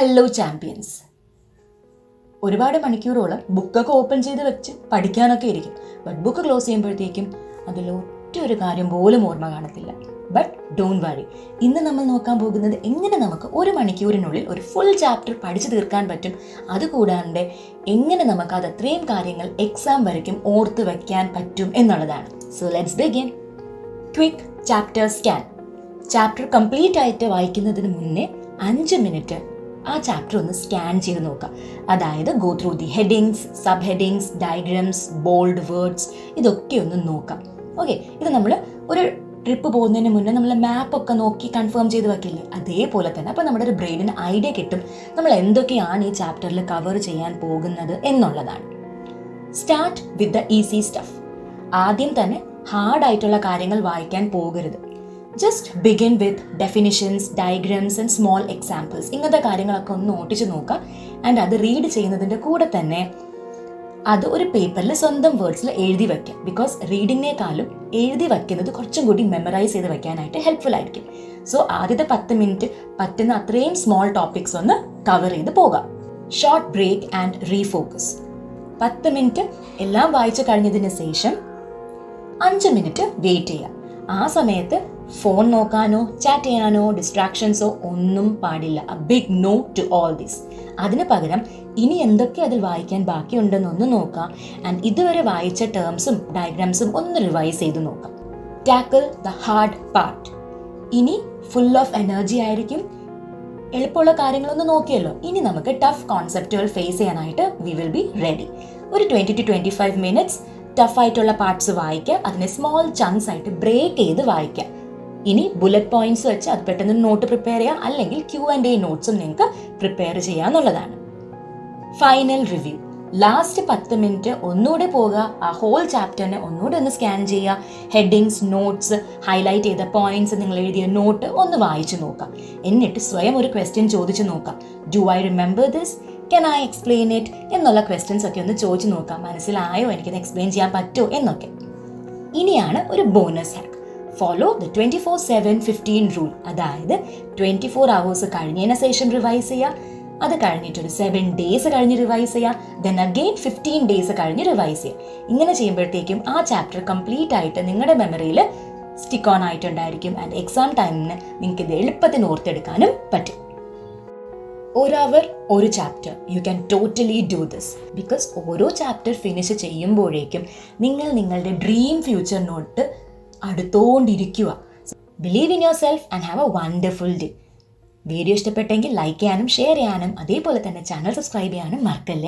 Hello champions ഒരുപാട് മണിക്കൂറോളം ബുക്കൊക്കെ ഓപ്പൺ ചെയ്ത് വെച്ച് പഠിക്കാനൊക്കെ ഇരിക്കും. ബട്ട് ബുക്ക് ക്ലോസ് ചെയ്യുമ്പോഴത്തേക്കും അതിൽ ഒറ്റ ഒരു കാര്യം പോലും ഓർമ്മ കാണത്തില്ല. ബട്ട് ഡോൺ വാരി ഇന്ന് നമ്മൾ നോക്കാൻ പോകുന്നത് എങ്ങനെ നമുക്ക് ഒരു മണിക്കൂറിനുള്ളിൽ ഒരു ഫുൾ ചാപ്റ്റർ പഠിച്ചു തീർക്കാൻ പറ്റും? അതുകൂടാണ്ട് എങ്ങനെ നമുക്ക് അത് അത്രയും കാര്യങ്ങൾ എക്സാം വരയ്ക്കും ഓർത്ത് വയ്ക്കാൻ പറ്റും എന്നുള്ളതാണ്. So let's begin quick chapter scan chapter complete ആയിട്ട് വായിക്കുന്നതിന് മുന്നേ അഞ്ച് മിനിറ്റ് ആ ചാപ്റ്റർ ഒന്ന് സ്കാൻ ചെയ്ത് നോക്കുക അതായത് go through the headings sub headings diagrams bold words ഇതൊക്കെ ഒന്ന് നോക്കാം. ഓക്കെ ഇത് നമ്മൾ ഒരു ട്രിപ്പ് പോകുന്നതിന് മുന്നേ നമ്മൾ മാപ്പൊക്കെ നോക്കി കൺഫേം ചെയ്ത് വെക്കില്ലേ? അതേപോലെ തന്നെ അപ്പോൾ നമ്മുടെ ഒരു ബ്രെയിനിന് ഐഡിയ കിട്ടും. നമ്മൾ എന്തൊക്കെയാണ് ഈ ചാപ്റ്ററിൽ കവർ ചെയ്യാൻ പോകുന്നത് എന്നുള്ളതാണ്. Start with the easy stuff ആദ്യം തന്നെ ഹാർഡായിട്ടുള്ള കാര്യങ്ങൾ വായിക്കാൻ പോകരുത്. Just begin with definitions diagrams and small examples ഇങ്ങനത്തെ കാര്യങ്ങളൊക്കെ ഒന്ന് നോട്ടിച്ച് നോക്കുക. ആൻഡ് അത് റീഡ് ചെയ്യുന്നതിന്റെ കൂടെ തന്നെ അത് ഒരു പേപ്പറിൽ സ്വന്തം വേർഡ്സിൽ എഴുതി വയ്ക്കുക ബിക്കോസ് റീഡിങ്ങിനേക്കാളും എഴുതി വയ്ക്കുന്നത് കുറച്ചും കൂടി മെമ്മറൈസ് ചെയ്ത് വയ്ക്കാനായിട്ട് ഹെൽപ്ഫുൾ ആയിരിക്കും. സോ ആദ്യത്തെ പത്ത് മിനിറ്റ് പറ്റുന്ന അത്രയും സ്മോൾ ടോപ്പിക്സ് ഒന്ന് കവർ ചെയ്ത് പോകാം. ഷോർട്ട് ബ്രേക്ക് ആൻഡ് റീഫോക്കസ് പത്ത് മിനിറ്റ് എല്ലാം വായിച്ചു കഴിഞ്ഞതിന് ശേഷം അഞ്ച് മിനിറ്റ് വെയിറ്റ് ചെയ്യുക. ആ സമയത്ത് ഫോൺ നോക്കാനോ ചാറ്റ് ചെയ്യാനോ ഡിസ്ട്രാക്ഷൻസോ ഒന്നും പാടില്ല. Big no to all this അതിന് പകരം ഇനി എന്തൊക്കെ അതിൽ വായിക്കാൻ ബാക്കിയുണ്ടെന്നൊന്ന് നോക്കാം. ആൻഡ് ഇതുവരെ വായിച്ച ടേംസും ഡയഗ്രാംസും ഒന്ന് റിവൈസ് ചെയ്ത് നോക്കാം. ടാക്കിൾ ദ ഹാർഡ് പാർട്ട് ഇനി ഫുൾ ഓഫ് എനർജി ആയിരിക്കും. എളുപ്പമുള്ള കാര്യങ്ങളൊന്ന് നോക്കിയല്ലോ. ഇനി നമുക്ക് ടഫ് കോൺസെപ്റ്റുകൾ ഫേസ് ചെയ്യാനായിട്ട് വി വിൽ ബി റെഡി ഒരു twenty to twenty five minutes tough ആയിട്ടുള്ള പാർട്സ് വായിക്കുക അതിനെ സ്മോൾ ചങ്ക്സ് ആയിട്ട് ബ്രേക്ക് ചെയ്ത് വായിക്കുക ഇനി ബുള്ളറ്റ് പോയിന്റ്സ് വെച്ച് അത് പെട്ടെന്ന് നോട്ട് പ്രിപ്പയർ ചെയ്യുക അല്ലെങ്കിൽ ക്യൂ ആൻഡ് എ നോട്ട്സും നിങ്ങൾക്ക് പ്രിപ്പയർ ചെയ്യാന്നുള്ളതാണ്. ഫൈനൽ റിവ്യൂ ലാസ്റ്റ് പത്ത് മിനിറ്റ് ഒന്നുകൂടെ പോകുക ആ ഹോൾ ചാപ്റ്ററിനെ ഒന്നുകൂടെ ഒന്ന് സ്കാൻ ചെയ്യുക. ഹെഡിങ്സ് നോട്ട്സ് ഹൈലൈറ്റ് ചെയ്ത പോയിന്റ്സ് നിങ്ങൾ എഴുതിയ നോട്ട് ഒന്ന് വായിച്ചു നോക്കുക എന്നിട്ട് സ്വയം ഒരു ക്വസ്റ്റ്യൻ ചോദിച്ചു നോക്കുക do I remember this can I explain it എന്നുള്ള ക്വസ്റ്റ്യൻസ് ഒക്കെ ഒന്ന് ചോദിച്ചു നോക്കാം. മനസ്സിലായോ? എനിക്കത് എക്സ്പ്ലെയിൻ ചെയ്യാൻ പറ്റുമോ എന്നൊക്കെ. ഇനിയാണ് ഒരു bonus hack follow the twenty four seven fifteen rule അതായത് ട്വന്റി ഫോർ അവേഴ്സ് കഴിഞ്ഞതിന് ശേഷം റിവൈസ് ചെയ്യുക. അത് കഴിഞ്ഞിട്ട് ഒരു സെവൻ ഡേയ്സ് കഴിഞ്ഞ് റിവൈസ് ചെയ്യുക. ദെൻ അഗെയിൻ ഫിഫ്റ്റീൻ ഡേയ്സ് കഴിഞ്ഞ് റിവൈസ് ചെയ്യുക. ഇങ്ങനെ ചെയ്യുമ്പോഴത്തേക്കും ആ ചാപ്റ്റർ കംപ്ലീറ്റ് ആയിട്ട് നിങ്ങളുടെ മെമ്മറിയിൽ സ്റ്റിക്ക് ഓൺ ആയിട്ടുണ്ടായിരിക്കും. ആൻഡ് എക്സാം ടൈമിന് നിങ്ങൾക്ക് ഇത് എളുപ്പത്തിന് ഓർത്തെടുക്കാനും പറ്റും. ഒരു അവർ ഒരു chapter you can totally do this because ഓരോ ചാപ്റ്റർ ഫിനിഷ് ചെയ്യുമ്പോഴേക്കും നിങ്ങൾ നിങ്ങളുടെ ഡ്രീം ഫ്യൂച്ചറിനോട്ട് അടുത്തോണ്ടിരിക്കുക. Believe in yourself and have a wonderful day video ഇഷ്ടപ്പെട്ടെങ്കിൽ ലൈക്ക് ചെയ്യാനും ഷെയർ ചെയ്യാനും അതേപോലെ തന്നെ ചാനൽ സബ്സ്ക്രൈബ് ചെയ്യാനും മറക്കല്ലേ?